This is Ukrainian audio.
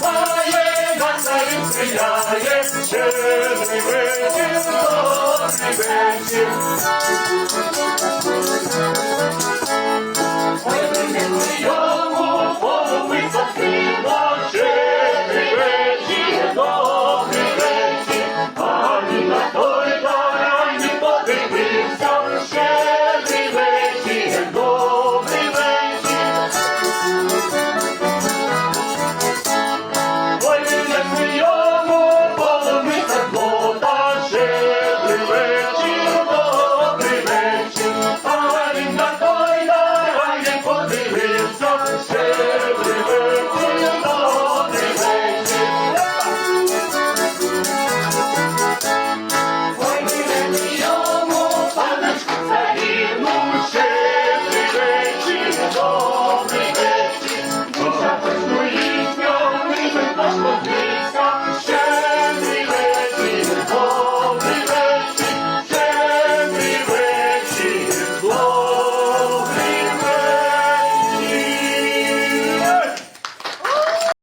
Пає, на царю стріляє, щедрий вечір, добрий вечір. away.